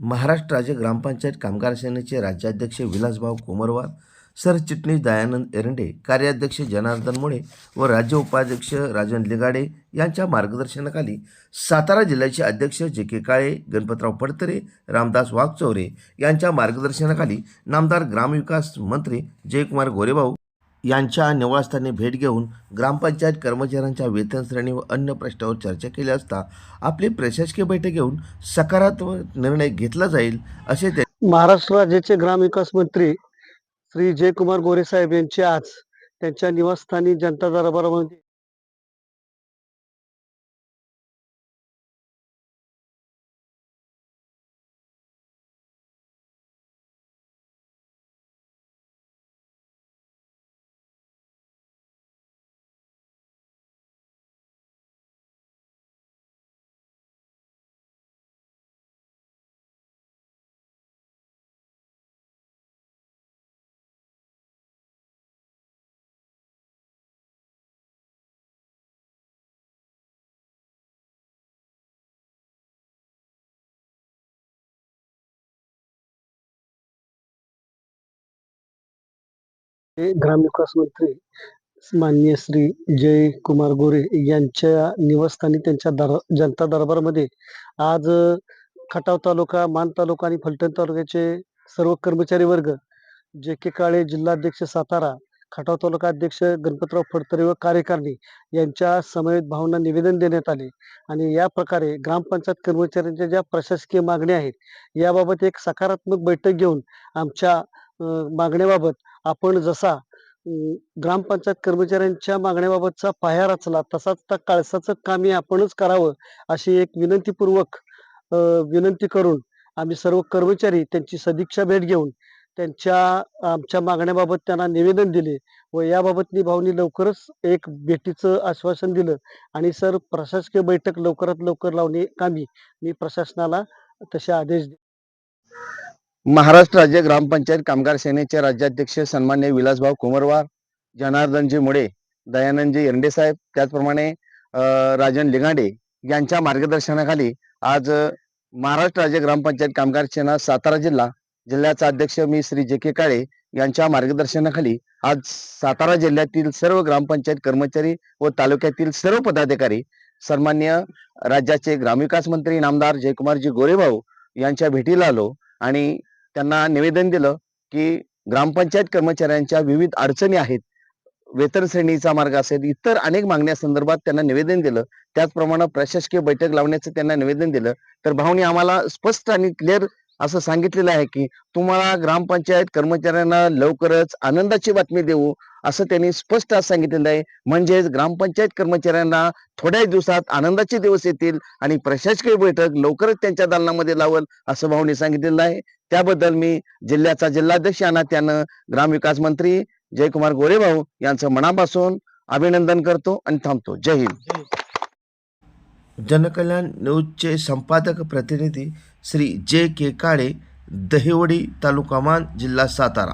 महाराष्ट्र राज्य ग्रामपंचायत कामगार सेनेचे राज्याध्यक्ष विलासभाऊ कोमरवार सरचिटणीस दयानंद एरंडे कार्याध्यक्ष जनार्दन मुळे व राज्य उपाध्यक्ष राजन लिगाडे यांच्या मार्गदर्शनाखाली सातारा जिल्ह्याचे अध्यक्ष जे के काळे गणपतराव पडतरे रामदास वाघचौरे यांच्या मार्गदर्शनाखाली नामदार ग्रामविकास मंत्री जयकुमार गोरेभाऊ यांच्या निवासस्थानी भेट घेऊन ग्रामपंचायत कर्मचाऱ्यांच्या वेतन श्रेणी व अन्य प्रश्नावर चर्चा केली असता आपली प्रशासकीय बैठक घेऊन सकारात्मक निर्णय घेतला जाईल असे ते महाराष्ट्र राज्याचे ग्रामविकास मंत्री श्री जयकुमार गोरे साहेब यांचे आज त्यांच्या निवासस्थानी जनता दरबारामध्ये हे ग्रामविकास मंत्री माननीय श्री जय कुमार गोरे यांच्या निवासस्थानी त्यांच्या दर जनता दरबारमध्ये आज खटाव तालुका मान तालुका आणि फलटण तालुक्याचे सर्व कर्मचारी वर्ग जे के काळे जिल्हाध्यक्ष सातारा खटाव तालुका अध्यक्ष गणपतराव फडतरे व कार्यकारिणी यांच्या समवेत भावना निवेदन देण्यात आले. आणि या प्रकारे ग्रामपंचायत कर्मचाऱ्यांच्या ज्या प्रशासकीय मागण्या आहेत याबाबत एक सकारात्मक बैठक घेऊन आमच्या मागण्याबाबत आपण जसा ग्रामपंचायत कर्मचाऱ्यांच्या मागण्याबाबतचा पाया रचला तसाच त्या काळसाचं कामही आपणच करावं अशी एक विनंतीपूर्वक विनंती करून आम्ही सर्व कर्मचारी त्यांची सदिच्छा भेट घेऊन त्यांच्या आमच्या मागण्याबाबत त्यांना निवेदन दिले व याबाबतनी भाऊनी लवकरच एक भेटीचं आश्वासन दिलं आणि सर प्रशासकीय बैठक लवकरात लवकर लावणे कामी मी प्रशासनाला तसे आदेश दिले महाराष्ट्र राज्य ग्रामपंचायत कामगार सेनेचे राज्याध्यक्ष सन्मान्य विलासभाऊ कुमरवार जनार्दनजी मुळे दयानंदजी एरंडे साहेब त्याचप्रमाणे राजन लिगाडे यांच्या मार्गदर्शनाखाली आज महाराष्ट्र राज्य ग्रामपंचायत कामगार सेना सातारा जिल्हा जिल्ह्याचा अध्यक्ष मी श्री जे के काळे यांच्या मार्गदर्शनाखाली आज सातारा जिल्ह्यातील सर्व ग्रामपंचायत कर्मचारी व तालुक्यातील सर्व पदाधिकारी सन्मान्य राज्याचे ग्रामविकास मंत्री नामदार जयकुमारजी गोरेभाऊ यांच्या भेटीला आलो आणि त्यांना निवेदन दिलं की ग्रामपंचायत कर्मचाऱ्यांच्या विविध अडचणी आहेत वेतन श्रेणीचा मार्ग असेल इतर अनेक मागण्या संदर्भात त्यांना निवेदन दिलं. त्याचप्रमाणे प्रशासकीय बैठक लावण्याचं त्यांना निवेदन दिलं. तर भाऊनी आम्हाला स्पष्ट आणि क्लिअर असं सांगितलेलं आहे की तुम्हाला ग्रामपंचायत कर्मचाऱ्यांना लवकरच आनंदाची बातमी देऊ असं त्यांनी स्पष्ट आज सांगितलेलं आहे. म्हणजेच ग्रामपंचायत कर्मचाऱ्यांना थोड्या दिवसात आनंदाचे दिवस येतील आणि प्रशासकीय बैठक लवकरच त्यांच्या दालनामध्ये लावल असं भाऊनी सांगितलेलं आहे. त्याबद्दल मी जिल्ह्याचा जिल्हाध्यक्ष या ग्रामविकास मंत्री जयकुमार गोरेभाऊ यांचं मनापासून अभिनंदन करतो आणि थांबतो. जय हिंद. जनकल्याण न्यूजचे संपादक प्रतिनिधी श्री जे के काळे दहिवडी तालुका मान जिल्हा सातारा.